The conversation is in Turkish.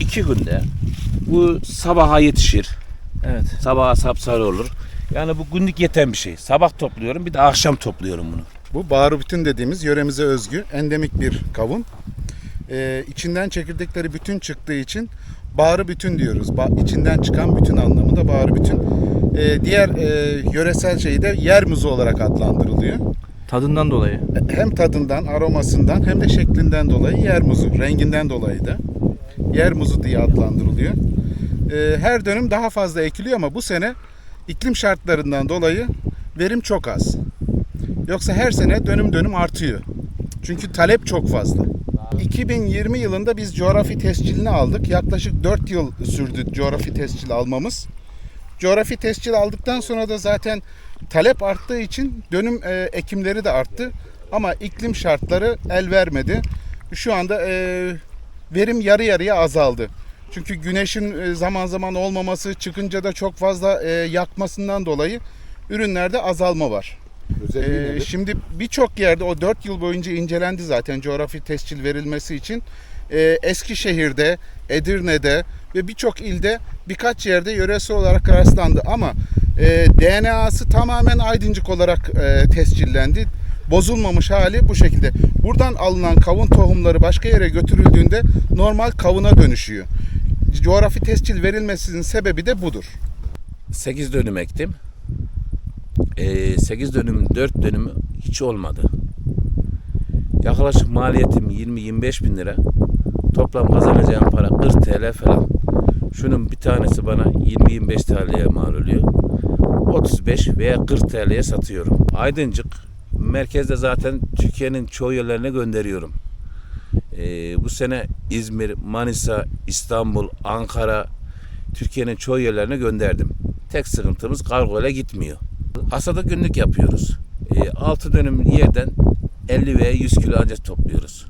iki günde bu sabaha yetişir. Evet. Sabaha sapsarı olur. Yani bu günlük yeten bir şey. Sabah topluyorum bir de akşam topluyorum bunu. Bu bağrı bütün dediğimiz yöremize özgü endemik bir kavun. Ee, içinden çekirdekleri bütün çıktığı için bağrı bütün diyoruz. Ba- içinden çıkan bütün anlamı da bağrı bütün. Ee, diğer e, yöresel şeyi de yer muzu olarak adlandırılıyor. Tadından dolayı. Hem tadından, aromasından hem de şeklinden dolayı yer muzu, renginden dolayı da yer muzu diye adlandırılıyor. Ee, her dönüm daha fazla ekiliyor ama bu sene iklim şartlarından dolayı verim çok az. Yoksa her sene dönüm dönüm artıyor. Çünkü talep çok fazla. 2020 yılında biz coğrafi tescilini aldık. Yaklaşık 4 yıl sürdü coğrafi tescil almamız. Coğrafi tescil aldıktan sonra da zaten talep arttığı için dönüm e, ekimleri de arttı. Ama iklim şartları el vermedi. Şu anda e, verim yarı yarıya azaldı. Çünkü güneşin e, zaman zaman olmaması, çıkınca da çok fazla e, yakmasından dolayı ürünlerde azalma var. Ee, şimdi birçok yerde o 4 yıl boyunca incelendi zaten coğrafi tescil verilmesi için. Ee, Eskişehir'de, Edirne'de ve birçok ilde birkaç yerde yöresel olarak rastlandı ama e, DNA'sı tamamen aydıncık olarak e, tescillendi. Bozulmamış hali bu şekilde. Buradan alınan kavun tohumları başka yere götürüldüğünde normal kavuna dönüşüyor. Coğrafi tescil verilmesinin sebebi de budur. 8 dönüm ektim. 8 dönüm 4 dönümü hiç olmadı. Yaklaşık maliyetim 20-25 bin lira. Toplam kazanacağım para 40 TL falan. Şunun bir tanesi bana 20-25 TL'ye mal oluyor. 35 veya 40 TL'ye satıyorum. Aydıncık merkezde zaten Türkiye'nin çoğu yerlerine gönderiyorum. Ee, bu sene İzmir, Manisa, İstanbul, Ankara, Türkiye'nin çoğu yerlerine gönderdim. Tek sıkıntımız kargo ile gitmiyor. Hasada günlük yapıyoruz. 6 dönüm yerden 50 veya 100 kilo ancak topluyoruz.